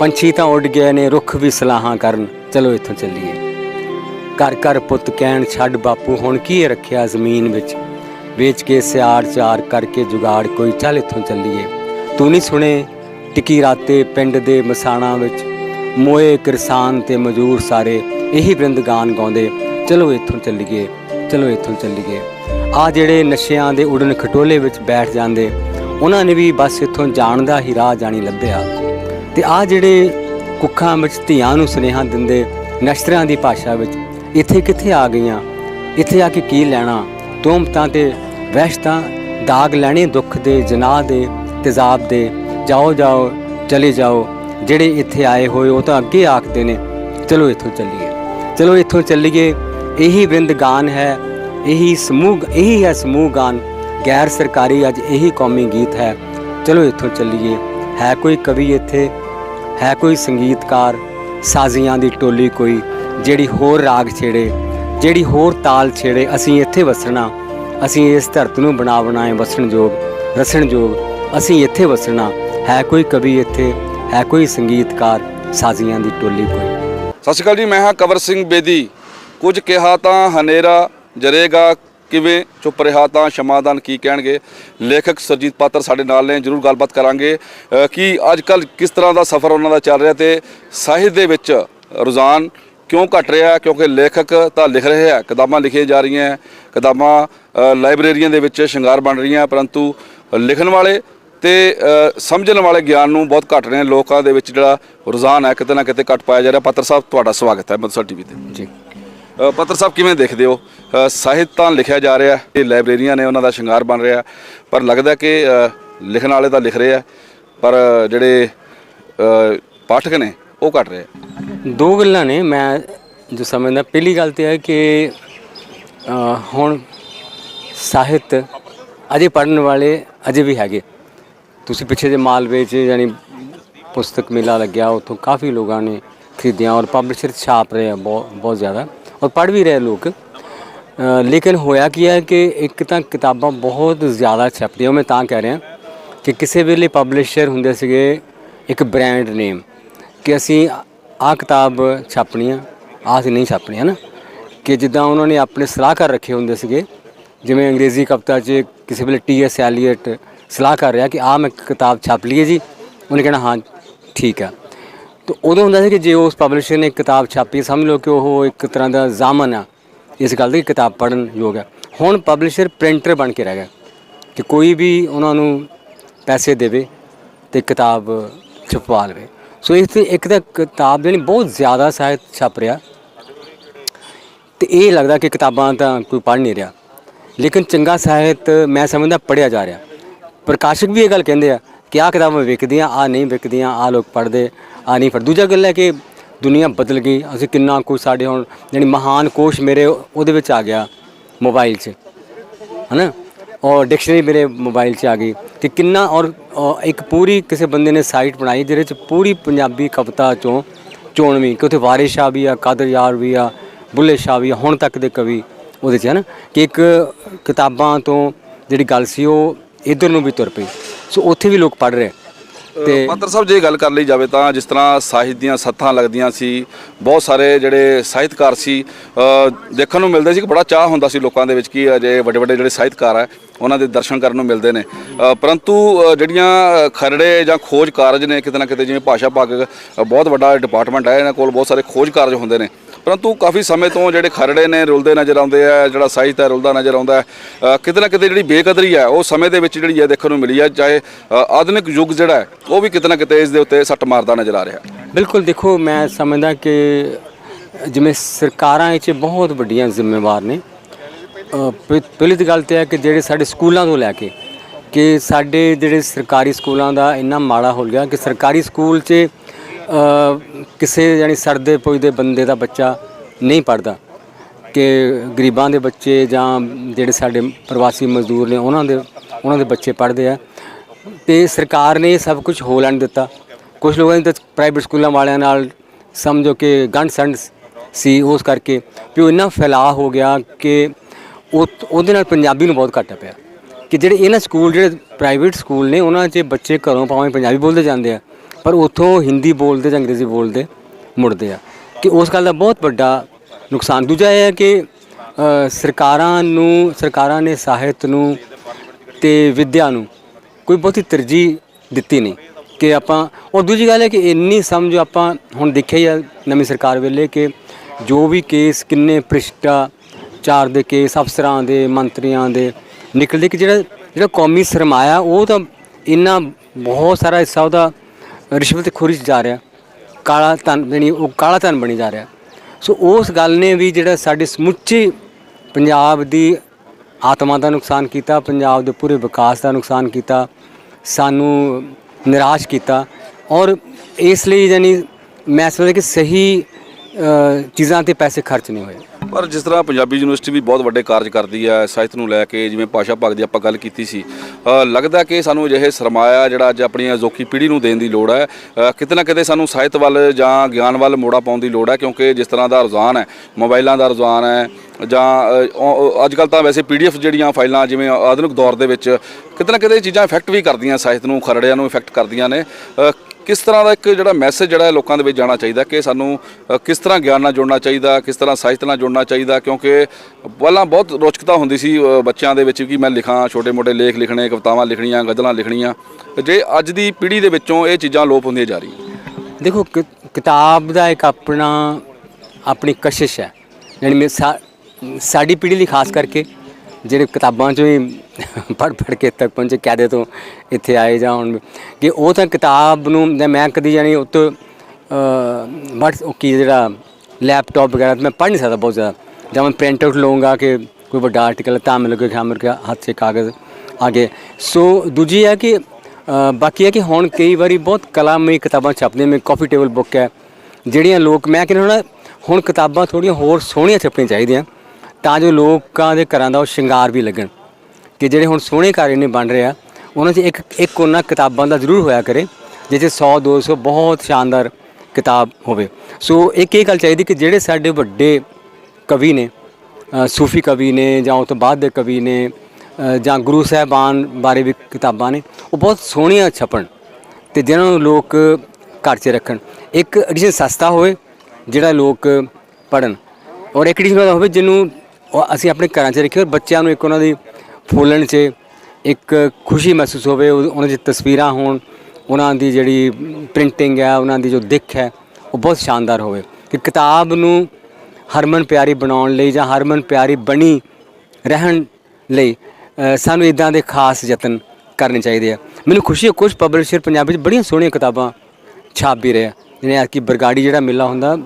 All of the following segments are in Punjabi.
ਪੰਛੀ ਤਾਂ ਉੱਡ ਗਏ ਨੇ, ਰੁੱਖ ਵੀ ਸਲਾਹਾਂ ਕਰਨ। ਚਲੋ ਇੱਥੋਂ ਚੱਲੀਏ। ਘਰ ਘਰ ਪੁੱਤ ਕਹਿਣ, ਛੱਡ ਬਾਪੂ, ਹੁਣ ਕੀ ਰੱਖਿਆ ਜ਼ਮੀਨ ਵਿੱਚ? ਵੇਚ ਕੇ ਸਿਆਰ ਚਾਰ ਕਰਕੇ ਜੁਗਾੜ ਕੋਈ, ਚੱਲ ਇੱਥੋਂ ਚੱਲੀਏ। ਤੂੰ ਨਹੀਂ ਸੁਣੇ ਟਿੱਕੀ ਰਾਤੇ ਪਿੰਡ ਦੇ ਮਸਾਣਾ ਵਿੱਚ? ਮੋਏ ਕਿਰਸਾਨ ਤੇ ਮਜ਼ਦੂਰ ਸਾਰੇ, ਇਹੀ ਬ੍ਰਿੰਦ ਗਾਨ ਗਾਉਂਦੇ। ਚਲੋ ਇੱਥੋਂ ਚੱਲੀਏ, ਚਲੋ ਇੱਥੋਂ ਚੱਲੀਏ। ਆ ਜਿਹੜੇ ਨਸ਼ਿਆਂ ਦੇ ਉਡਣ ਖਟੋਲੇ ਵਿੱਚ ਬੈਠ ਜਾਂਦੇ, ਉਹਨਾਂ ਨੇ ਵੀ ਬਸ ਇੱਥੋਂ ਜਾਣ ਦਾ ਹੀ ਰਾਹ ਜਾਣੀ ਲੱਭਿਆ। ਤੇ ਆ ਜਿਹੜੇ ਕੁੱਖਾਂ ਵਿੱਚ ਧੀਆਂ ਨੂੰ ਸੁਨੇਹਾ ਦਿੰਦੇ ਨਸ਼ਤਰਾਂ ਦੀ ਭਾਸ਼ਾ ਵਿੱਚ ਇੱਥੇ ਕਿੱਥੇ ਆ ਗਈਆਂ? ਇੱਥੇ ਆ ਕੇ ਕੀ ਲੈਣਾ? ਤੋਮਤਾਂ ਤੇ ਵਹਿਸ਼ਤਾਂ, ਦਾਗ ਲੈਣੇ ਦੁੱਖ ਦੇ, ਜਨਾਹ ਦੇ, ਤੇਜ਼ਾਬ ਦੇ, ਜਾਓ ਜਾਓ, ਚਲੇ ਜਾਓ, ਜਿਹੜੇ ਇੱਥੇ ਆਏ ਹੋਏ ਉਹ ਤਾਂ ਅੱਗੇ ਆਖਦੇ ਨੇ, ਚਲੋ ਇੱਥੋਂ ਚੱਲੀਏ। ਚਲੋ ਇੱਥੋਂ ਚੱਲੀਏ, ਇਹੀ ਬ੍ਰਿੰਦ ਗਾਨ ਹੈ, ਇਹੀ ਸਮੂਹ ਇਹੀ ਹੈ ਸਮੂਹ ਗਾਨ, ਗੈਰ ਸਰਕਾਰੀ ਅੱਜ ਇਹੀ ਕੌਮੀ ਗੀਤ ਹੈ, ਚਲੋ ਇੱਥੋਂ ਚੱਲੀਏ। ਹੈ ਕੋਈ ਕਵੀ ਇੱਥੇ ਹੈ ਕੋਈ ਸੰਗੀਤਕਾਰ, ਸਾਜ਼ੀਆਂ ਦੀ ਟੋਲੀ ਕੋਈ, ਜਿਹੜੀ ਹੋਰ ਰਾਗ ਛੇੜੇ, ਜਿਹੜੀ ਹੋਰ ਤਾਲ ਛੇੜੇ, ਅਸੀਂ ਇੱਥੇ ਵਸਣਾ, ਅਸੀਂ ਇਸ ਧਰਤ ਨੂੰ ਬਣਾ ਬਣਾਏ ਵਸਣਯੋਗ ਰਸਣਯੋਗ ਅਸੀਂ ਇੱਥੇ ਵਸਣਾ, ਹੈ ਕੋਈ ਕਵੀ ਇੱਥੇ, ਹੈ ਕੋਈ ਸੰਗੀਤਕਾਰ, ਸਾਜ਼ੀਆਂ ਦੀ ਟੋਲੀ ਕੋਈ। ਸਤਿ ਸ਼੍ਰੀ ਅਕਾਲ ਜੀ, ਮੈਂ ਹਾਂ ਕਵਰ ਸਿੰਘ ਬੇਦੀ, ਕੁਝ ਕਿਹਾ ਤਾਂ ਹਨੇਰਾ ਜਰੇਗਾ ਕਿਵੇਂ ਚੁੱਪ ਰਿਹਾ ਤਾਂ ਸ਼ਮਾਦਾਨ ਕੀ ਕਹਿਣਗੇ? ਲੇਖਕ ਸਰਜੀਤ ਪਾਤਰ ਸਾਡੇ ਨਾਲ ਨੇ, ਜਰੂਰ ਗੱਲਬਾਤ ਕਰਾਂਗੇ। ਕਿ ਅੱਜ ਕੱਲ ਕਿਸ ਤਰ੍ਹਾਂ ਦਾ ਸਫ਼ਰ ਉਹਨਾਂ ਦਾ ਚੱਲ ਰਿਹਾ ਤੇ ਸਾਹਿਤ ਦੇ ਵਿੱਚ ਰੁਝਾਨ ਕਿਉਂ ਘਟ ਰਿਹਾ? ਕਿਉਂਕਿ ਲੇਖਕ ਤਾਂ ਲਿਖ ਰਹੇ ਆ, ਕਿਤਾਬਾਂ ਲਿਖੀਆਂ ਜਾ ਰਹੀਆਂ, ਕਿਤਾਬਾਂ ਲਾਇਬ੍ਰੇਰੀਆਂ ਦੇ ਵਿੱਚ ਸ਼ਿੰਗਾਰ ਬਣ ਰਹੀਆਂ, ਪਰੰਤੂ ਲਿਖਣ ਵਾਲੇ ਤੇ ਸਮਝਣ ਵਾਲੇ ਗਿਆਨ ਨੂੰ ਬਹੁਤ ਘਟ ਰਹੇ ਲੋਕਾਂ ਦੇ ਵਿੱਚ ਜਿਹੜਾ ਰੁਝਾਨ ਹੈ, ਕਿਤੇ ਨਾ ਕਿਤੇ ਘਟ ਪਾਇਆ ਜਾ ਰਿਹਾ। ਪਾਤਰ ਸਾਹਿਬ, ਤੁਹਾਡਾ ਸਵਾਗਤ ਹੈ। ਮਦਸਰ ਟੀਵੀ ਤੇ। ਜੀ। ਪੱਤਰ ਸਾਹਿਬ, ਕਿਵੇਂ ਦੇਖਦੇ ਹੋ? ਸਾਹਿਤ ਤਾਂ ਲਿਖਿਆ ਜਾ ਰਿਹਾ ਇਹ ਲਾਇਬ੍ਰੇਰੀਆਂ ਨੇ ਉਹਨਾਂ ਦਾ ਸ਼ਿੰਗਾਰ ਬਣ ਰਿਹਾ ਪਰ ਲੱਗਦਾ ਕਿ ਲਿਖਣ ਵਾਲੇ ਤਾਂ ਲਿਖ ਰਹੇ ਆ ਪਰ ਜਿਹੜੇ ਪਾਠਕ ਨੇ, ਉਹ ਘਟ ਰਹੇ ਆ ਦੋ ਗੱਲਾਂ ਨੇ, ਮੈਂ ਜੋ ਸਮਝਦਾ, ਪਹਿਲੀ ਗੱਲ ਤੇ ਹੈ ਕਿ ਹੁਣ ਸਾਹਿਤ ਅਜੇ ਪੜਨ ਵਾਲੇ ਅਜੇ ਵੀ ਹੈਗੇ। ਤੁਸੀਂ ਪਿੱਛੇ ਜੇ ਮਾਲਵੇ 'ਚ ਯਾਨੀ ਪੁਸਤਕ ਮੇਲਾ ਲੱਗਿਆ, ਉੱਥੋਂ ਕਾਫੀ ਲੋਕਾਂ ਨੇ ਖਰੀਦੀਆਂ ਔਰ ਪਬਲਿਸ਼ਰ ਛਾਪ ਰਹੇ ਆ ਬਹੁਤ ਬਹੁਤ ਜ਼ਿਆਦਾ। ਔਰ ਪੜ੍ਹ ਵੀ ਰਹੇ ਲੋਕ। ਲੇਕਿਨ ਹੋਇਆ ਕੀ ਹੈ ਕਿ ਇੱਕ ਤਾਂ ਕਿਤਾਬਾਂ ਬਹੁਤ ਜ਼ਿਆਦਾ ਛਪਦੀਆਂ ਉਹ ਮੈਂ ਤਾਂ ਕਹਿ ਰਿਹਾ, ਕਿ ਕਿਸੇ ਵੇਲੇ ਪਬਲਿਸ਼ਰ ਹੁੰਦੇ ਸੀਗੇ ਇੱਕ ਬ੍ਰਾਂਡ ਨੇਮ ਕਿ ਅਸੀਂ ਆਹ ਕਿਤਾਬ ਛਾਪਣੀ ਆ, ਆਹ ਨਹੀਂ ਛਾਪਣੀ ਹੈ ਨਾ ਕਿ ਜਿੱਦਾਂ ਉਹਨਾਂ ਨੇ ਆਪਣੇ ਸਲਾਹਕਾਰ ਰੱਖੇ ਹੁੰਦੇ ਸੀਗੇ, ਜਿਵੇਂ ਅੰਗਰੇਜ਼ੀ ਕਵਿਤਾ 'ਚ ਕਿਸੇ ਵੇਲੇ ਟੀ ਐਸ ਐਲੀਅਟ ਸਲਾਹ ਕਰ ਰਿਹਾ ਕਿ ਆਹ ਮੈਂ ਕਿਤਾਬ ਛਾਪ ਲਈਏ ਜੀ, ਉਹਨੇ ਕਹਿਣਾ, ਹਾਂ, ਠੀਕ ਆ। ਤਾਂ ਉਦੋਂ ਹੁੰਦਾ ਸੀ ਕਿ ਜੇ ਉਸ ਪਬਲਿਸ਼ਰ ਨੇ ਕਿਤਾਬ ਛਾਪੀ, ਸਮਝ ਲਓ ਕਿ ਉਹ ਇੱਕ ਤਰ੍ਹਾਂ ਦਾ ਜ਼ਾਮਨ ਆ, ਇਸ ਗੱਲ ਦੀ ਕਿਤਾਬ ਪੜਨ ਯੋਗ ਹੈ ਹੁਣ ਪਬਲਿਸ਼ਰ ਪ੍ਰਿੰਟਰ ਬਣ ਕੇ ਰਹਿ ਗਿਆ ਕਿ ਕੋਈ ਵੀ ਉਹਨਾਂ ਨੂੰ ਪੈਸੇ ਦੇਵੇ ਤੇ ਕਿਤਾਬ ਛਪਵਾ ਲਵੇ। ਸੋ ਇਸ ਤੇ ਇੱਕ ਤਾਂ ਕਿਤਾਬ ਜਿਹੜੀ ਬਹੁਤ ਜ਼ਿਆਦਾ ਸਾਹਿਤ ਛਪ ਰਿਹਾ ਤੇ ਇਹ ਲੱਗਦਾ ਕਿ ਕਿਤਾਬਾਂ ਤਾਂ ਕੋਈ ਪੜ੍ਹ ਨਹੀਂ ਰਿਹਾ। ਲੇਕਿਨ ਚੰਗਾ ਸਾਹਿਤ ਮੈਂ ਸਮਝਦਾ ਪੜ੍ਹਿਆ ਜਾ ਰਿਹਾ। ਪ੍ਰਕਾਸ਼ਕ ਵੀ ਇਹ ਗੱਲ ਕਹਿੰਦੇ ਆ ਕਿ ਆਹ ਕਿਤਾਬਾਂ ਵਿਕਦੀਆਂ ਆ ਨਹੀਂ ਵਿਕਦੀਆਂ ਆ ਲੋਕ ਪੜ੍ਹਦੇ ਆ ਨਹੀਂ ਪੜ੍ਹ ਦੂਜਾ ਗੱਲ ਹੈ ਕਿ ਦੁਨੀਆ ਬਦਲ ਗਈ। ਅਸੀਂ ਕਿੰਨਾ ਕੁ ਸਾਡੇ ਹੁਣ ਜਿਹੜੀ ਮਹਾਨ ਕੋਸ਼ ਮੇਰੇ ਉਹਦੇ ਵਿੱਚ ਆ ਗਿਆ ਮੋਬਾਈਲ 'ਚ, ਹਨਾ? ਔਰ ਡਿਕਸ਼ਨਰੀ ਮੇਰੇ ਮੋਬਾਈਲ 'ਚ ਆ ਗਈ ਤੇ ਕਿੰਨਾ ਔਰ ਇੱਕ ਪੂਰੀ ਕਿਸੇ ਬੰਦੇ ਨੇ ਸਾਈਟ ਬਣਾਈ ਜਿਹਦੇ 'ਚ ਪੂਰੀ ਪੰਜਾਬੀ ਕਵਿਤਾ ਚੋਂ ਚੋਣਵੀਂ ਕਿ ਉੱਥੇ ਵਾਰਿਸ ਸ਼ਾਹ ਵੀ ਆ, ਕਾਦਰ ਯਾਰ ਵੀ ਆ ਬੁੱਲੇ ਸ਼ਾਹ ਵੀ ਆ, ਹੁਣ ਤੱਕ ਦੇ ਕਵੀ ਉਹਦੇ 'ਚ ਹੈ ਨਾ ਕਿ ਇੱਕ ਕਿਤਾਬਾਂ ਤੋਂ ਜਿਹੜੀ ਗੱਲ ਸੀ ਉਹ ਇਧਰ ਨੂੰ ਵੀ ਤੁਰ ਪਈ। ਸੋ ਉੱਥੇ ਵੀ ਲੋਕ ਪੜ੍ਹ ਰਹੇ। ਤੇ ਪਾਤਰ ਸਾਹਿਬ, ਜੇ ਗੱਲ ਕਰ ਲਈ ਜਾਵੇ ਤਾਂ ਜਿਸ ਤਰ੍ਹਾਂ ਸਾਹਿਤ ਦੀਆਂ ਸੱਥਾਂ ਲੱਗਦੀਆਂ ਸੀ, ਬਹੁਤ ਸਾਰੇ ਜਿਹੜੇ ਸਾਹਿਤਕਾਰ ਸੀ ਦੇਖਣ ਨੂੰ ਮਿਲਦੇ ਸੀ ਕਿ ਬੜਾ ਚਾਹ ਹੁੰਦਾ ਸੀ ਲੋਕਾਂ ਦੇ ਵਿੱਚ ਕਿ ਅਜੇ ਵੱਡੇ ਵੱਡੇ ਜਿਹੜੇ ਸਾਹਿਤਕਾਰ ਆ, ਉਹਨਾਂ ਦੇ ਦਰਸ਼ਨ ਕਰਨ ਨੂੰ ਮਿਲਦੇ ਨੇ। ਪਰੰਤੂ ਜਿਹੜੀਆਂ ਖਰੜੇ ਜਾਂ ਖੋਜ ਕਾਰਜ ਨੇ, ਕਿਤੇ ਨਾ ਕਿਤੇ ਜਿਵੇਂ ਭਾਸ਼ਾ ਭਾਗ ਬਹੁਤ ਵੱਡਾ ਡਿਪਾਰਟਮੈਂਟ ਹੈ ਇਹਨਾਂ ਕੋਲ ਬਹੁਤ ਸਾਰੇ ਖੋਜ ਕਾਰਜ ਹੁੰਦੇ ਨੇ। ਪਰੰਤੂ ਕਾਫੀ ਸਮੇਂ ਤੋਂ ਜਿਹੜੇ ਖਰੜੇ ਨੇ, ਰੁਲਦੇ ਨਜ਼ਰ ਆਉਂਦੇ ਆ, ਜਿਹੜਾ ਸਾਈਜ਼ ਹੈ, ਰੁਲਦਾ ਨਜ਼ਰ ਆਉਂਦਾ ਕਿਤੇ ਨਾ ਕਿਤੇ ਜਿਹੜੀ ਬੇਕਦਰੀ ਹੈ, ਉਹ ਸਮੇਂ ਦੇ ਵਿੱਚ ਜਿਹੜੀ ਹੈ ਦੇਖਣ ਨੂੰ ਮਿਲੀ ਹੈ, ਚਾਹੇ ਆਧੁਨਿਕ ਯੁੱਗ ਜਿਹੜਾ ਹੈ, ਉਹ ਵੀ ਕਿਤੇ ਨਾ ਕਿਤੇ ਇਸ ਦੇ ਉੱਤੇ ਸੱਟ ਮਾਰਦਾ ਨਜ਼ਰ ਆ ਰਿਹਾ ਬਿਲਕੁਲ ਦੇਖੋ, ਮੈਂ ਸਮਝਦਾ ਕਿ ਜਿਵੇਂ ਸਰਕਾਰਾਂ ਇਹ 'ਚ ਬਹੁਤ ਵੱਡੀਆਂ ਜ਼ਿੰਮੇਵਾਰ ਨੇ। ਪਹਿਲੀ ਦੀ ਗੱਲ ਤੇ ਹੈ ਕਿ ਜਿਹੜੇ ਸਾਡੇ ਸਕੂਲਾਂ ਤੋਂ ਲੈ ਕੇ, ਕਿ ਸਾਡੇ ਜਿਹੜੇ ਸਰਕਾਰੀ ਸਕੂਲਾਂ ਦਾ ਇੰਨਾ ਮਾੜਾ ਹੋ ਗਿਆ ਕਿ ਸਰਕਾਰੀ ਸਕੂਲ 'ਚ ਕਿਸੇ ਯਾਨੀ ਸਰਦੇ ਪੁੱਜਦੇ ਬੰਦੇ ਦਾ ਬੱਚਾ ਨਹੀਂ ਪੜਦਾ ਕਿ ਗਰੀਬਾਂ ਦੇ ਬੱਚੇ ਜਾਂ ਜਿਹੜੇ ਸਾਡੇ ਪ੍ਰਵਾਸੀ ਮਜ਼ਦੂਰ ਨੇ ਉਹਨਾਂ ਦੇ ਉਹਨਾਂ ਦੇ ਬੱਚੇ ਪੜ੍ਹਦੇ ਆ ਤੇ ਸਰਕਾਰ ਨੇ ਇਹ ਸਭ ਕੁਝ ਹੋ ਲੈਣ ਦਿੱਤਾ। ਕੁਝ ਲੋਕਾਂ ਨੇ ਤਾਂ ਪ੍ਰਾਈਵੇਟ ਸਕੂਲਾਂ ਵਾਲਿਆਂ ਨਾਲ ਸਮਝੋ ਕਿ ਗੰਢ ਸੰਡ ਸੀ ਉਸ ਕਰਕੇ ਵੀ ਉਹ ਇੰਨਾ ਫੈਲਾਅ ਹੋ ਗਿਆ ਕਿ ਉਹ, ਉਹਦੇ ਨਾਲ ਪੰਜਾਬੀ ਨੂੰ ਬਹੁਤ ਘਾਟਾ ਪਿਆ ਕਿ ਜਿਹੜੇ ਇਹਨਾਂ ਸਕੂਲ, ਜਿਹੜੇ ਪ੍ਰਾਈਵੇਟ ਸਕੂਲ ਨੇ ਉਹਨਾਂ 'ਚ ਬੱਚੇ ਘਰੋਂ ਭਾਵੇਂ ਪੰਜਾਬੀ ਬੋਲਦੇ ਜਾਂਦੇ ਆ ਪਰ ਉਥੋਂ ਹਿੰਦੀ ਬੋਲਦੇ ਜਾਂ ਅੰਗਰੇਜ਼ੀ ਬੋਲਦੇ, ਮੁੜਦੇ ਆ। ਕਿ ਉਸ ਗੱਲ ਦਾ ਬਹੁਤ ਵੱਡਾ ਨੁਕਸਾਨ। ਦੂਜਾ ਇਹ ਹੈ ਕਿ ਸਰਕਾਰਾਂ ਨੂੰ, ਸਰਕਾਰਾਂ ਨੇ ਸਾਹਿਤ ਨੂੰ ਤੇ ਵਿਦਿਆ ਨੂੰ ਕੋਈ ਬਹੁਤੀ ਤਰਜੀਹ ਦਿੱਤੀ ਨਹੀਂ ਕਿ ਆਪਾਂ, ਔਰ ਦੂਜੀ ਗੱਲ ਹੈ ਕਿ ਇੰਨੀ ਸਮਝ ਆਪਾਂ ਹੁਣ ਦੇਖਿਆ ਹੀ ਆ ਨਵੀਂ ਸਰਕਾਰ ਵੇਲੇ ਕਿ ਜੋ ਵੀ ਕੇਸ ਕਿੰਨੇ ਭ੍ਰਿਸ਼ਟਾਚਾਰ ਦੇ ਕੇਸ, ਅਫਸਰਾਂ ਦੇ, ਮੰਤਰੀਆਂ ਦੇ ਨਿਕਲਦੇ ਕਿ ਜਿਹੜਾ ਜਿਹੜਾ ਕੌਮੀ ਸਰਮਾਇਆ, ਉਹ ਤਾਂ ਇੰਨਾ ਬਹੁਤ ਸਾਰਾ ਹਿੱਸਾ ਉਹਦਾ ਰਿਸ਼ਵਤ ਖੋਰੀ 'ਚ ਜਾ ਰਿਹਾ, ਕਾਲਾ ਧਨ ਜਾਣੀ ਉਹ ਕਾਲਾ ਧਨ ਬਣੀ ਜਾ ਰਿਹਾ। ਸੋ ਉਸ ਗੱਲ ਨੇ ਵੀ ਜਿਹੜਾ ਸਾਡੇ ਸਮੁੱਚੇ ਪੰਜਾਬ ਦੀ ਆਤਮਾ ਦਾ ਨੁਕਸਾਨ ਕੀਤਾ, ਪੰਜਾਬ ਦੇ ਪੂਰੇ ਵਿਕਾਸ ਦਾ ਨੁਕਸਾਨ ਕੀਤਾ, ਸਾਨੂੰ ਨਿਰਾਸ਼ ਕੀਤਾ ਔਰ ਇਸ ਲਈ ਯਾਨੀ ਮੈਂ ਸਮਝਦਾ ਕਿ ਸਹੀ ਚੀਜ਼ਾਂ ਤੇ ਪੈਸੇ ਖਰਚ ਨਹੀਂ ਹੋਏ। ਪਰ ਜਿਸ ਤਰ੍ਹਾਂ ਪੰਜਾਬੀ ਯੂਨੀਵਰਸਿਟੀ ਵੀ ਬਹੁਤ ਵੱਡੇ ਕਾਰਜ ਕਰਦੀ ਹੈ ਸਾਹਿਤ ਨੂੰ ਲੈ ਕੇ ਜਿਵੇਂ ਭਾਸ਼ਾ ਭਾਗ ਦੀ ਆਪਾਂ ਗੱਲ ਕੀਤੀ ਸੀ ਅ, ਲੱਗਦਾ ਕਿ ਸਾਨੂੰ ਅਜਿਹੇ ਸਰਮਾਇਆ ਜਿਹੜਾ ਅੱਜ ਆਪਣੀ ਅਜੋਕੀ ਪੀੜ੍ਹੀ ਨੂੰ ਦੇਣ ਦੀ ਲੋੜ ਹੈ ਅ, ਕਿਤੇ ਨਾ ਕਿਤੇ ਸਾਨੂੰ ਸਾਹਿਤ ਵੱਲ ਜਾਂ ਗਿਆਨ ਵੱਲ ਮੋੜਾ ਪਾਉਣ ਦੀ ਲੋੜ ਹੈ ਕਿਉਂਕਿ ਜਿਸ ਤਰ੍ਹਾਂ ਦਾ ਰੁਝਾਨ ਹੈ ਮੋਬਾਈਲਾਂ ਦਾ ਰੁਝਾਨ ਹੈ ਜਾਂ ਅੱਜ ਕੱਲ ਤਾਂ ਵੈਸੇ ਪੀਡੀਐਫ ਜਿਹੜੀਆਂ ਫਾਈਲਾਂ ਜਿਵੇਂ ਆਧੁਨਿਕ ਦੌਰ ਦੇ ਵਿੱਚ ਕਿਤੇ ਨਾ ਕਿਤੇ ਇਹ ਚੀਜ਼ਾਂ ਇਫੈਕਟ ਵੀ ਕਰਦੀਆਂ ਸਾਹਿਤ ਨੂੰ ਖਰੜਿਆਂ ਨੂੰ ਇਫੈਕਟ ਕਰਦੀਆਂ ਨੇ ਅ, ਕਿਸ ਤਰ੍ਹਾਂ ਦਾ ਇੱਕ ਜਿਹੜਾ ਮੈਸੇਜ ਜਿਹੜਾ ਲੋਕਾਂ ਦੇ ਵਿੱਚ ਜਾਣਾ ਚਾਹੀਦਾ ਕਿ ਸਾਨੂੰ ਕਿਸ ਤਰ੍ਹਾਂ ਗਿਆਨ ਨਾਲ ਜੁੜਨਾ ਚਾਹੀਦਾ, ਕਿਸ ਤਰ੍ਹਾਂ ਸਾਹਿਤ ਨਾਲ ਜੁੜਨਾ ਚਾਹੀਦਾ, ਕਿਉਂਕਿ ਪਹਿਲਾਂ ਬਹੁਤ ਰੋਚਕਤਾ ਹੁੰਦੀ ਸੀ ਬੱਚਿਆਂ ਦੇ ਵਿੱਚ ਕਿ ਮੈਂ ਲਿਖਾਂ, ਛੋਟੇ-ਮੋਟੇ ਲੇਖ ਲਿਖਣੇ, ਕਵਿਤਾਵਾਂ ਲਿਖਣੀਆਂ, ਗਜ਼ਲਾਂ ਲਿਖਣੀਆਂ। ਜੇ ਅੱਜ ਦੀ ਪੀੜ੍ਹੀ ਦੇ ਵਿੱਚੋਂ ਇਹ ਚੀਜ਼ਾਂ ਲੋਪ ਹੁੰਦੀਆਂ ਜਾ ਰਹੀਆਂ। ਦੇਖੋ, ਕਿ- ਕਿਤਾਬ ਦਾ ਇੱਕ ਆਪਣਾ, ਆਪਣੀ ਕਸ਼ਿਸ਼ ਹੈ। ਯਾਨੀ ਮੇ ਸਾ- ਸਾਡੀ ਪੀੜ੍ਹੀ ਲਈ ਖਾਸ ਕਰਕੇ, ਜਿਹੜੇ ਕਿਤਾਬਾਂ ਚੋਂ ਹੀ ਪੜ੍ਹ ਪੜ੍ਹ ਕੇ ਤੱਕ ਪਹੁੰਚੇ ਕਾਇਦੇ ਤੋਂ ਇੱਥੇ ਆਏ ਜਾਂ ਹੁਣ ਕਿ ਉਹ ਤਾਂ ਕਿਤਾਬ ਨੂੰ ਜਾਂ ਮੈਂ ਕਦੀ ਜਾਣੀ ਉਹ ਤੋਂ ਉਹ ਕੀ ਜਿਹੜਾ ਲੈਪਟਾਪ ਵਗੈਰਾ ਤੇ ਮੈਂ ਪੜ੍ਹ ਨਹੀਂ ਸਕਦਾ ਬਹੁਤ ਜ਼ਿਆਦਾ। ਜਾਂ ਮੈਂ ਪ੍ਰਿੰਟ ਆਊਟ ਲਵਾਂਗਾ ਕਿ ਕੋਈ ਵੱਡਾ ਆਰਟੀਕਲ ਤਾਂ ਮਿਲ ਕੇ ਖਾਮਰ ਕੇ ਹੱਥ 'ਚ ਕਾਗਜ਼ ਆਗੇ ਸੋ ਦੂਜੀ ਹੈ ਕਿ ਬਾਕੀ ਹੈ ਕਿ ਹੁਣ ਕਈ ਵਾਰੀ ਬਹੁਤ ਕਲਾਮਈ ਕਿਤਾਬਾਂ ਛਪਦੀਆਂ, ਮੈਂ ਕਾਫੀ ਟੇਬਲ ਬੁੱਕ ਹੈ, ਜਿਹੜੀਆਂ ਲੋਕ, ਮੈਂ ਕਹਿੰਦਾ ਹੁਣ ਹੁਣ ਕਿਤਾਬਾਂ ਥੋੜੀਆਂ ਹੋਰ ਸੋਹਣੀਆਂ ਛਪਣੀਆਂ ਚਾਹੀਦੀਆਂ, ਤਾਂ ਜੋ ਲੋਕਾਂ ਦੇ ਘਰਾਂ ਦਾ ਉਹ ਸ਼ਿੰਗਾਰ ਵੀ ਲੱਗਣ। ਕਿ ਜਿਹੜੇ ਹੁਣ ਸੋਹਣੇ ਘਰ ਨੇ ਬਣ ਰਿਹਾ ਉਹਨਾਂ 'ਚ ਇੱਕ ਇੱਕ ਉਹਨਾਂ ਕਿਤਾਬਾਂ ਦਾ ਜ਼ਰੂਰ ਹੋਇਆ ਕਰੇ ਜਿਹਦੇ 100 200 ਬਹੁਤ ਸ਼ਾਨਦਾਰ ਕਿਤਾਬ ਹੋਵੇ। ਸੋ ਇੱਕ ਇਹ ਗੱਲ ਚਾਹੀਦੀ ਕਿ ਜਿਹੜੇ ਸਾਡੇ ਵੱਡੇ ਕਵੀ ਨੇ ਸੂਫੀ ਕਵੀ ਨੇ ਜਾਂ ਉਹ ਤੋਂ ਬਾਅਦ ਦੇ ਕਵੀ ਨੇ ਜਾਂ ਗੁਰੂ ਸਾਹਿਬਾਨ ਬਾਰੇ ਵੀ ਕਿਤਾਬਾਂ ਨੇ, ਉਹ ਬਹੁਤ ਸੋਹਣੀਆਂ ਛਪਣ ਤੇ ਜਿਹਨਾਂ ਨੂੰ ਲੋਕ ਘਰ 'ਚ ਰੱਖਣ। ਇੱਕ ਐਡੀਸ਼ਨ ਸਸਤਾ ਹੋਵੇ, ਜਿਹੜਾ ਲੋਕ ਪੜਨ ਔਰ ਇੱਕ ਐਡੀਸ਼ਨ ਹੋਵੇ ਜਿਹਨੂੰ ਅਸੀਂ ਆਪਣੇ ਘਰਾਂ 'ਚ ਰੱਖੀਏ, ਔਰ ਬੱਚਿਆਂ ਨੂੰ ਇੱਕ ਉਹਨਾਂ ਦੀ ਫੁੱਲਣ 'ਚ ਇੱਕ ਖੁਸ਼ੀ ਮਹਿਸੂਸ ਹੋਵੇ ਉਹ- ਉਹਨਾਂ ਦੀ ਤਸਵੀਰਾਂ ਹੋਣ ਉਹਨਾਂ ਦੀ ਜਿਹੜੀ ਪ੍ਰਿੰਟਿੰਗ ਹੈ ਉਹਨਾਂ ਦੀ ਜੋ ਦਿੱਖ ਹੈ ਉਹ ਬਹੁਤ ਸ਼ਾਨਦਾਰ ਹੋਵੇ। ਕਿ ਕਿਤਾਬ ਨੂੰ ਹਰਮਨ ਪਿਆਰੀ ਬਣਾਉਣ ਲਈ ਜਾਂ ਹਰਮਨ ਪਿਆਰੀ ਬਣੀ ਰਹਿਣ ਲਈ ਸਾਨੂੰ ਇਦਾਂ ਦੇ ਖਾਸ ਯਤਨ ਕਰਨੇ ਚਾਹੀਦੇ ਆ। ਮੈਨੂੰ ਖੁਸ਼ੀ ਹੈ ਕੁਝ ਪਬਲਿਸ਼ਰ ਪੰਜਾਬੀ 'ਚ ਬੜੀਆਂ ਸੋਹਣੀਆਂ ਕਿਤਾਬਾਂ ਛਾਪ ਵੀ ਰਹੇ ਆ। ਜਿਵੇਂ ਕਿ ਬਰਗਾੜੀ ਜਿਹੜਾ ਮੇਲਾ ਹੁੰਦਾ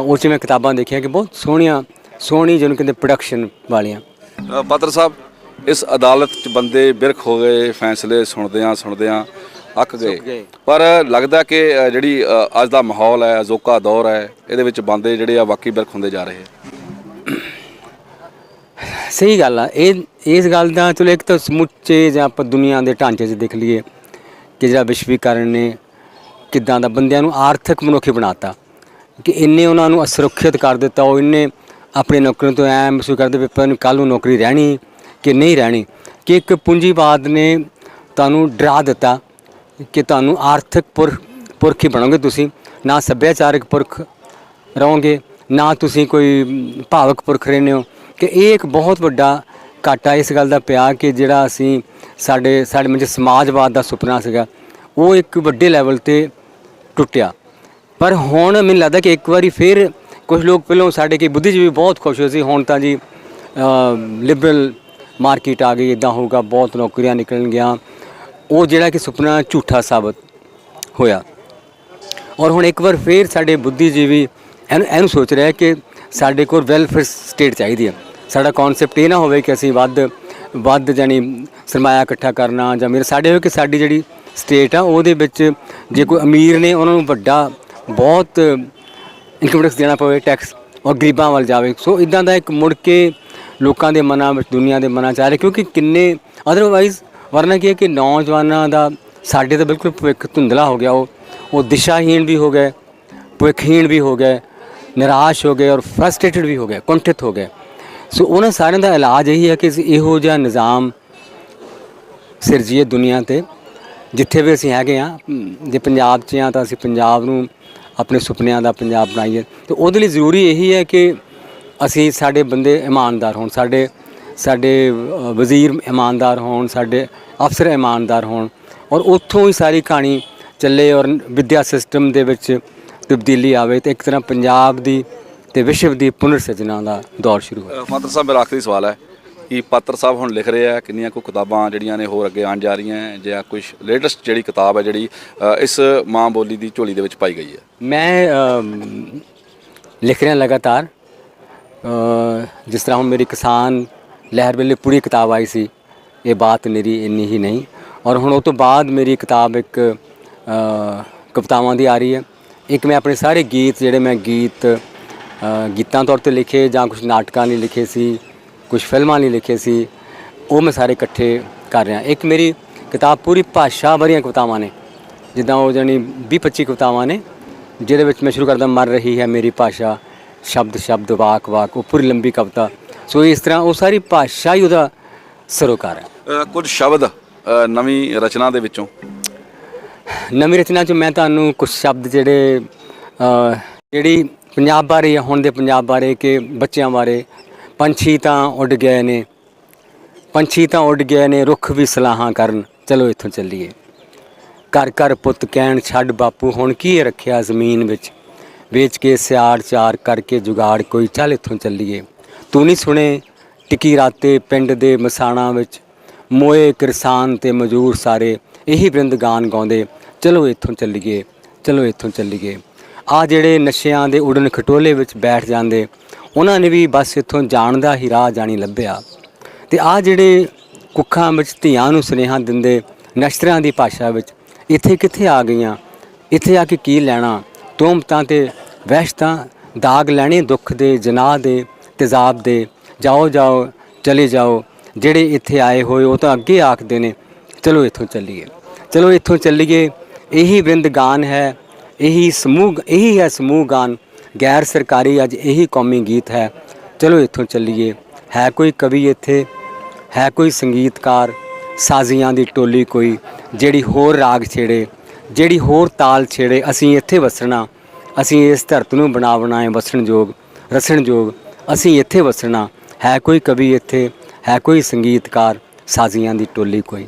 ਉਹ 'ਚ ਮੈਂ ਕਿਤਾਬਾਂ ਦੇਖੀਆਂ ਕਿ ਬਹੁਤ ਸੋਹਣੀਆਂ ਸੋਹਣੀ ਜਿਹਨੂੰ ਕਹਿੰਦੇ ਪ੍ਰੋਡਕਸ਼ਨ ਵਾਲੀਆਂ। ਅ, ਸਾਹਿਬ ਇਸ ਅਦਾਲਤ 'ਚ ਬੰਦੇ ਬਿਰਖ ਹੋ ਗਏ ਫੈਸਲੇ ਸੁਣਦਿਆਂ ਸੁਣਦਿਆਂ ਅੱਕ ਗਏ। ਪਰ ਲੱਗਦਾ ਕਿ ਜਿਹੜੀ ਅੱਜ ਦਾ ਮਾਹੌਲ ਹੈ ਅਜੋਕਾ ਦੌਰ ਹੈ ਇਹਦੇ ਵਿੱਚ ਬੰਦੇ ਜਿਹੜੇ ਆ ਵਾਕਈ ਬਿਰਖ ਹੁੰਦੇ ਜਾ ਰਹੇ ਆ। ਸਹੀ ਗੱਲ ਆ। ਇਹ ਇਸ ਗੱਲ ਦਾ ਚਲੋ ਇੱਕ ਤਾਂ ਸਮੁੱਚੇ ਜਾਂ ਆਪਾਂ ਦੁਨੀਆ ਦੇ ਢਾਂਚੇ 'ਚ ਦੇਖ ਲਈਏ ਕਿ ਜਿਹੜਾ ਵਿਸ਼ਵੀਕਰਨ ਨੇ ਕਿੱਦਾਂ ਦਾ ਬੰਦਿਆਂ ਨੂੰ ਆਰਥਿਕ ਮਨੁੱਖੀ ਬਣਾਤਾ ਕਿ ਇੰਨੇ ਉਹਨਾਂ ਨੂੰ ਅਸੁਰੱਖਿਅਤ ਕਰ ਦਿੱਤਾ ਉਹ ਇੰਨੇ ਆਪਣੇ ਨੌਕਰੀਆਂ ਤੋਂ ਐ ਮਹਿਸੂਸ ਕਰਦੇ ਪਤਾ ਨਹੀਂ ਕੱਲ ਨੂੰ ਨੌਕਰੀ ਰਹਿਣੀ ਕਿ ਨਹੀਂ ਰਹਿਣੀ, ਕਿ ਇੱਕ ਪੂੰਜੀਵਾਦ ਨੇ ਤੁਹਾਨੂੰ ਡਰਾ ਦਿੱਤਾ, ਕਿ ਤੁਹਾਨੂੰ ਆਰਥਿਕ ਪੁਰਖ ਪੁਰਖ ਹੀ ਬਣੋਗੇ ਤੁਸੀਂ, ਨਾ ਸੱਭਿਆਚਾਰਕ ਪੁਰਖ ਰਹੋਗੇ, ਨਾ ਤੁਸੀਂ ਕੋਈ ਭਾਵਕ ਪੁਰਖ ਰਹਿੰਦੇ ਹੋ। ਕਿ ਇਹ ਇੱਕ ਬਹੁਤ ਵੱਡਾ ਘਾਟਾ ਇਸ ਗੱਲ ਦਾ ਪਿਆ ਕਿ ਜਿਹੜਾ ਅਸੀਂ ਸਾਡੇ ਸਾਡੇ ਵਿੱਚ ਸਮਾਜਵਾਦ ਦਾ ਸੁਪਨਾ ਸੀਗਾ, ਉਹ ਇੱਕ ਵੱਡੇ ਲੈਵਲ ਤੇ ਟੁੱਟਿਆ। ਪਰ ਹੁਣ ਮੈਨੂੰ ਲੱਗਦਾ ਕਿ ਇੱਕ ਵਾਰੀ ਫਿਰ ਕੁਝ ਲੋਕ ਪਹਿਲਾਂ ਸਾਡੇ ਕੀ ਬੁੱਧੀਜੀਵੀ ਬਹੁਤ ਖੁਸ਼ ਹੋਏ ਸੀ, ਹੁਣ ਤਾਂ ਜੀ ਲਿਬਰਲ ਮਾਰਕੀਟ ਆ ਗਈ ਇਦਾਂ ਹੋਊਗਾ, ਬਹੁਤ ਨੌਕਰੀਆਂ ਨਿਕਲਣਗੀਆਂ। ਉਹ ਜਿਹੜਾ ਕਿ ਸੁਪਨਾ ਝੂਠਾ ਸਾਬਤ ਹੋਇਆ। ਔਰ ਹੁਣ ਇੱਕ ਵਾਰ ਫੇਰ ਸਾਡੇ ਬੁੱਧੀਜੀਵੀ ਇਹਨੂੰ ਇਹਨੂੰ ਸੋਚ ਰਿਹਾ ਕਿ ਸਾਡੇ ਕੋਲ ਵੈਲਫੇਅਰ ਸਟੇਟ ਚਾਹੀਦੀ ਹੈ। ਸਾਡਾ ਕਨਸੈਪਟ ਇਹ ਨਾ ਹੋਵੇ ਕਿ ਅਸੀਂ ਵੱਧ ਵੱਧ ਜਾਨੀ ਸਰਮਾਇਆ ਇਕੱਠਾ ਕਰਨਾ ਜਾਂ ਮੇਰੇ ਸਾਡੇ ਹੋਏ ਕਿ ਸਾਡੀ ਜਿਹੜੀ ਸਟੇਟ ਆ, ਉਹਦੇ ਵਿੱਚ ਜੇ ਕੋਈ ਅਮੀਰ ਨੇ ਉਹਨਾਂ ਨੂੰ ਵੱਡਾ ਬਹੁਤ ਇਨਕਮ ਟੈਕਸ ਦੇਣਾ ਪਵੇ ਟੈਕਸ ਔਰ ਗਰੀਬਾਂ ਵੱਲ ਜਾਵੇ। ਸੋ ਇਦਾਂ ਦਾ ਇੱਕ ਮੁੜ ਕੇ ਲੋਕਾਂ ਦੇ ਮਨਾਂ ਵਿੱਚ, ਦੁਨੀਆ ਦੇ ਮਨਾਂ 'ਚ ਆ ਰਿਹਾ, ਕਿਉਂਕਿ ਕਿੰਨੇ ਅਦਰਵਾਈਜ਼ ਵਰਨਾ ਕੀ ਹੈ ਕਿ ਨੌਜਵਾਨਾਂ ਦਾ, ਸਾਡੇ ਤਾਂ ਬਿਲਕੁਲ ਭਵਿੱਖ ਧੁੰਦਲਾ ਹੋ ਗਿਆ, ਉਹ ਉਹ ਦਿਸ਼ਾਹੀਣ ਵੀ ਹੋ ਗਏ, ਭਵਿੱਖਹੀਣ ਵੀ ਹੋ ਗਏ, ਨਿਰਾਸ਼ ਹੋ ਗਏ ਔਰ ਫਰਸਟ੍ਰੇਟਡ ਵੀ ਹੋ ਗਏ, ਕੁੰਠਿਤ ਹੋ ਗਏ। ਸੋ ਉਹਨਾਂ ਸਾਰਿਆਂ ਦਾ ਇਲਾਜ ਇਹੀ ਹੈ ਕਿ ਅਸੀਂ ਇਹੋ ਜਿਹਾ ਨਿਜ਼ਾਮ ਸਿਰਜੀਏ ਦੁਨੀਆ ਤੇ, ਜਿੱਥੇ ਵੀ ਅਸੀਂ ਹੈਗੇ ਆ ਜੇ ਪੰਜਾਬ 'ਚ ਆ ਤਾਂ ਅਸੀਂ ਪੰਜਾਬ ਨੂੰ ਆਪਣੇ ਸੁਪਨਿਆਂ ਦਾ ਪੰਜਾਬ ਬਣਾਈਏ। ਤੇ ਉਹਦੇ ਲਈ ਜ਼ਰੂਰੀ ਇਹੀ ਹੈ ਕਿ ਅਸੀਂ ਸਾਡੇ ਬੰਦੇ ਇਮਾਨਦਾਰ ਹੋਣ ਸਾਡੇ ਸਾਡੇ ਅ, ਵਜ਼ੀਰ ਇਮਾਨਦਾਰ ਹੋਣ ਸਾਡੇ ਅਫਸਰ ਇਮਾਨਦਾਰ ਹੋਣ। ਔਰ ਉੱਥੋਂ ਹੀ ਸਾਰੀ ਕਹਾਣੀ ਚੱਲੇ ਔਰ ਵਿਦਿਆ ਸਿਸਟਮ ਦੇ ਵਿੱਚ ਤਬਦੀਲੀ ਆਵੇ ਤੇ ਇੱਕ ਤਰ੍ਹਾਂ ਪੰਜਾਬ ਦੀ ਤੇ ਵਿਸ਼ਵ ਦੀ ਪੁਨਰ ਸਿਰਜਣਾ ਦਾ ਦੌਰ ਸ਼ੁਰੂ ਹੋਵੇ। ਅ, ਪਾਤਰ ਸਾਹਿਬ ਮੇਰਾ ਆਖਰੀ ਸਵਾਲ ਹੈ ਕਿ ਪਾਤਰ ਸਾਹਿਬ ਹੁਣ ਲਿਖ ਰਹੇ ਆ ਕਿੰਨੀਆਂ ਕੁ ਕਿਤਾਬਾਂ ਜਿਹੜੀਆਂ ਨੇ ਹੋਰ ਅੱਗੇ ਆਉਣ ਜਾ ਰਹੀਆਂ ਹੈ ਜਾਂ ਕੁਝ ਲੇਟੈਸਟ ਜਿਹੜੀ ਕਿਤਾਬ ਹੈ ਜਿਹੜੀ ਅ, ਇਸ ਮਾਂ ਬੋਲੀ ਦੀ ਝੋਲੀ ਦੇ ਵਿੱਚ ਪਾਈ ਗਈ ਹੈ? ਮੈਂ ਅਮ, ਲਿਖ ਰਿਹਾ ਲਗਾਤਾਰ। ਜਿਸ ਤਰ੍ਹਾਂ ਹੁਣ ਮੇਰੀ ਕਿਸਾਨ ਲਹਿਰ ਵੇਲੇ ਪੂਰੀ ਕਿਤਾਬ ਆਈ ਸੀ, ਇਹ ਬਾਤ ਮੇਰੀ ਇੰਨੀ ਹੀ ਨਹੀਂ। ਔਰ ਹੁਣ ਉਹ ਤੋਂ ਬਾਅਦ ਮੇਰੀ ਕਿਤਾਬ ਇੱਕ ਕਵਿਤਾਵਾਂ ਦੀ ਆ ਰਹੀ ਹੈ। ਇੱਕ ਮੈਂ ਆਪਣੇ ਸਾਰੇ ਗੀਤ, ਜਿਹੜੇ ਮੈਂ ਗੀਤ ਗੀਤਾਂ ਤੌਰ ਤੇ ਲਿਖੇ ਜਾਂ ਕੁਝ ਨਾਟਕਾਂ ਲਈ ਲਿਖੇ ਸੀ ਕੁਝ ਫਿਲਮਾਂ ਲਈ ਲਿਖੇ ਸੀ, ਉਹ ਮੈਂ ਸਾਰੇ ਇਕੱਠੇ ਕਰ ਰਿਹਾ। ਇੱਕ ਮੇਰੀ ਕਿਤਾਬ ਪੂਰੀ ਭਾਸ਼ਾ ਭਰੀਆਂ ਕਵਿਤਾਵਾਂ ਨੇ, ਜਿੱਦਾਂ ਉਹ ਜਾਣੀ 20 25 ਕਵਿਤਾਵਾਂ ਨੇ, ਜਿਹਦੇ ਵਿੱਚ ਮੈਂ ਸ਼ੁਰੂ ਕਰਦਾ, ਮਰ ਰਹੀ ਹੈ ਮੇਰੀ ਭਾਸ਼ਾ। ਸ਼ਬਦ ਸ਼ਬਦ ਵਾਕ ਵਾਕ ਉਹ ਪੂਰੀ ਲੰਬੀ ਕਵਿਤਾ। ਸੋ ਇਸ ਤਰ੍ਹਾਂ ਉਹ ਸਾਰੀ ਭਾਸ਼ਾ ਹੀ ਉਹਦਾ ਸਰੋਕਾਰ ਹੈ। ਕੁਝ ਸ਼ਬਦ ਅ, ਨਵੀਂ ਰਚਨਾ ਦੇ ਵਿੱਚੋਂ। ਨਵੀਂ ਰਚਨਾ 'ਚ ਮੈਂ ਤੁਹਾਨੂੰ ਕੁਝ ਸ਼ਬਦ ਜਿਹੜੇ ਅ, ਜਿਹੜੀ ਪੰਜਾਬ ਬਾਰੇ ਜਾਂ ਹੁਣ ਦੇ ਪੰਜਾਬ ਬਾਰੇ ਕਿ ਬੱਚਿਆਂ ਬਾਰੇ ਪੰਛੀ ਤਾਂ ਉੱਡ ਗਏ ਨੇ ਪੰਛੀ ਤਾਂ ਉੱਡ ਗਏ ਨੇ ਰੁੱਖ ਵੀ ਸਲਾਹਾਂ ਕਰਨ। ਚਲੋ ਇੱਥੋਂ ਚੱਲੀਏ। ਘਰ ਘਰ ਪੁੱਤ ਕਹਿਣ ਛੱਡ ਬਾਪੂ ਹੁਣ ਕੀ ਰੱਖਿਆ ਜ਼ਮੀਨ ਵਿੱਚ? ਵੇਚ ਕੇ ਸਿਆੜ ਚਾਰ ਕਰਕੇ ਜੁਗਾੜ ਕੋਈ ਚੱਲ ਇੱਥੋਂ ਚੱਲੀਏ। ਤੂੰ ਨਹੀਂ ਸੁਣੇ ਟਿੱਕੀ ਰਾਤੇ ਪਿੰਡ ਦੇ ਮਸਾਣਾ ਵਿੱਚ, ਮੋਏ ਕਿਰਸਾਨ ਤੇ ਮਜ਼ਦੂਰ ਸਾਰੇ ਇਹੀ ਬ੍ਰਿੰਦ ਗਾਨ ਗਾਉਂਦੇ, ਚਲੋ ਇੱਥੋਂ ਚੱਲੀਏ, ਚਲੋ ਇੱਥੋਂ ਚੱਲੀਏ। ਆ ਜਿਹੜੇ ਨਸ਼ਿਆਂ ਦੇ ਉਡਣ ਖਟੋਲੇ ਵਿੱਚ ਬੈਠ ਜਾਂਦੇ, ਉਹਨਾਂ ਨੇ ਵੀ ਬਸ ਇੱਥੋਂ ਜਾਣ ਦਾ ਹੀ ਰਾਹ ਜਾਣੀ ਲੱਭਿਆ। ਤੇ ਆ ਜਿਹੜੇ ਕੁੱਖਾਂ ਵਿੱਚ ਧੀਆਂ ਨੂੰ ਸੁਨੇਹਾ ਦਿੰਦੇ ਨਸ਼ਤਰਾਂ ਦੀ ਭਾਸ਼ਾ ਵਿੱਚ, ਇੱਥੇ ਕਿੱਥੇ ਆ ਗਈਆਂ? ਇੱਥੇ ਆ ਕੇ ਕੀ ਲੈਣਾ? ਤੁਮਤਾਂ ਤੇ ਵਹਿਸ਼ਤਾਂ ਦਾਗ ਲੈਣੇ ਦੁੱਖ ਦੇ, ਜਨਾਹ ਦੇ, ਤੇਜ਼ਾਬ ਦੇ। ਜਾਓ ਜਾਓ, ਚਲੇ ਜਾਓ। ਜਿਹੜੇ ਇੱਥੇ ਆਏ ਹੋਏ, ਉਹ ਤਾਂ ਅੱਗੇ ਆਖਦੇ ਨੇ, ਚਲੋ ਇੱਥੋਂ ਚੱਲੀਏ। ਚਲੋ ਇੱਥੋਂ ਚੱਲੀਏ, ਇਹੀ ਬ੍ਰਿੰਦ ਗਾਨ ਹੈ, ਇਹੀ ਸਮੂਹ, ਇਹੀ ਹੈ ਸਮੂਹ ਗਾਨ। ਗੈਰ ਸਰਕਾਰੀ ਅੱਜ ਇਹੀ ਕੌਮੀ ਗੀਤ ਹੈ, ਚਲੋ ਇੱਥੋਂ ਚੱਲੀਏ। ਹੈ ਕੋਈ ਕਵੀ ਇੱਥੇ, ਹੈ ਕੋਈ ਸੰਗੀਤਕਾਰ, ਸਾਜ਼ੀਆਂ ਦੀ ਟੋਲੀ ਕੋਈ, ਜਿਹੜੀ ਹੋਰ ਰਾਗ ਛੇੜੇ। ਜਿਹੜੀ ਹੋਰ ਤਾਲ ਛੇੜੇ ਅਸੀਂ ਇੱਥੇ ਵਸਣਾ, ਅਸੀਂ ਇਸ ਧਰਤ ਨੂੰ ਬਣਾ ਬਣਾਏ ਵਸਣ ਯੋਗ, ਰਸਣ ਯੋਗ, ਅਸੀਂ ਇੱਥੇ ਵਸਣਾ। ਹੈ ਕੋਈ ਕਵੀ ਇੱਥੇ, ਹੈ ਕੋਈ ਸੰਗੀਤਕਾਰ, ਸਾਜ਼ੀਆਂ ਦੀ ਟੋਲੀ ਕੋਈ।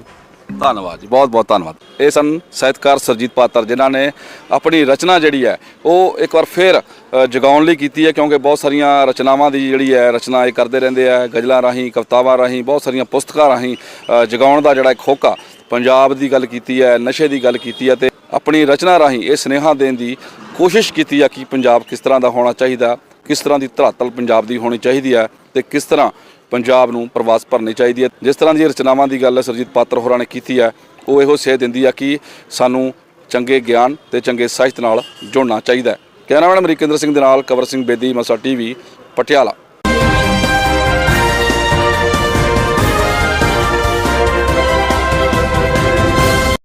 ਧੰਨਵਾਦ ਜੀ, ਬਹੁਤ ਬਹੁਤ ਧੰਨਵਾਦ। ਇਹ ਸਨ ਸਾਹਿਤਕਾਰ ਸਰਜੀਤ ਪਾਤਰ, ਜਿਨ੍ਹਾਂ ਨੇ ਆਪਣੀ ਰਚਨਾ ਜਿਹੜੀ ਹੈ, ਉਹ ਇੱਕ ਵਾਰ ਫੇਰ ਜਗਾਉਣ ਲਈ ਕੀਤੀ ਹੈ, ਕਿਉਂਕਿ ਬਹੁਤ ਸਾਰੀਆਂ ਰਚਨਾਵਾਂ ਦੀ ਜਿਹੜੀ ਹੈ, ਰਚਨਾ ਇਹ ਕਰਦੇ ਰਹਿੰਦੇ ਆ, ਗਜ਼ਲਾਂ ਰਾਹੀਂ, ਕਵਿਤਾਵਾਂ ਰਾਹੀਂ, ਬਹੁਤ ਸਾਰੀਆਂ ਪੁਸਤਕਾਂ ਰਾਹੀਂ ਜਗਾਉਣ ਦਾ ਜਿਹੜਾ ਇੱਕ ਹੋਕਾ ਪੰਜਾਬ ਦੀ ਗੱਲ ਕੀਤੀ ਹੈ, ਨਸ਼ੇ ਦੀ ਗੱਲ ਕੀਤੀ ਹੈ ਤੇ ਆਪਣੀ ਰਚਨਾ ਰਾਹੀਂ ਇਹ ਸੁਨੇਹਾ ਦੇਣ ਦੀ ਕੋਸ਼ਿਸ਼ ਕੀਤੀ ਆ ਕਿ ਪੰਜਾਬ ਕਿਸ ਤਰ੍ਹਾਂ ਦਾ ਹੋਣਾ ਚਾਹੀਦਾ, ਕਿਸ ਤਰ੍ਹਾਂ ਦੀ ਧਰਾਤਲ ਪੰਜਾਬ ਦੀ ਹੋਣੀ ਚਾਹੀਦੀ ਹੈ ਤੇ ਕਿਸ ਤਰ੍ਹਾਂ ਪੰਜਾਬ ਨੂੰ ਪ੍ਰਵਾਸ ਭਰਨੀ ਚਾਹੀਦੀ ਹੈ ਜਿਸ ਤਰ੍ਹਾਂ ਦੀ ਰਚਨਾਵਾਂ ਦੀ ਗੱਲ ਸਰਜੀਤ ਪਾਤਰ ਹੋਰਾਂ ਨੇ ਕੀਤੀ ਹੈ ਉਹ ਇਹੋ ਸੇਧ ਦਿੰਦੀ ਆ ਕਿ ਸਾਨੂੰ ਚੰਗੇ ਗਿਆਨ ਤੇ ਚੰਗੇ ਸਾਹਿਤ ਨਾਲ ਜੁੜਨਾ ਚਾਹੀਦਾ। ਹੈ ਕੈਮਰਾਮੈਨ ਅਮਰੀਕੇਂਦਰ ਸਿੰਘ ਦੇ ਨਾਲ, ਕਵਰ ਸਿੰਘ ਬੇਦੀ, ਮਸਾ ਟੀਵੀ, ਪਟਿਆਲਾ।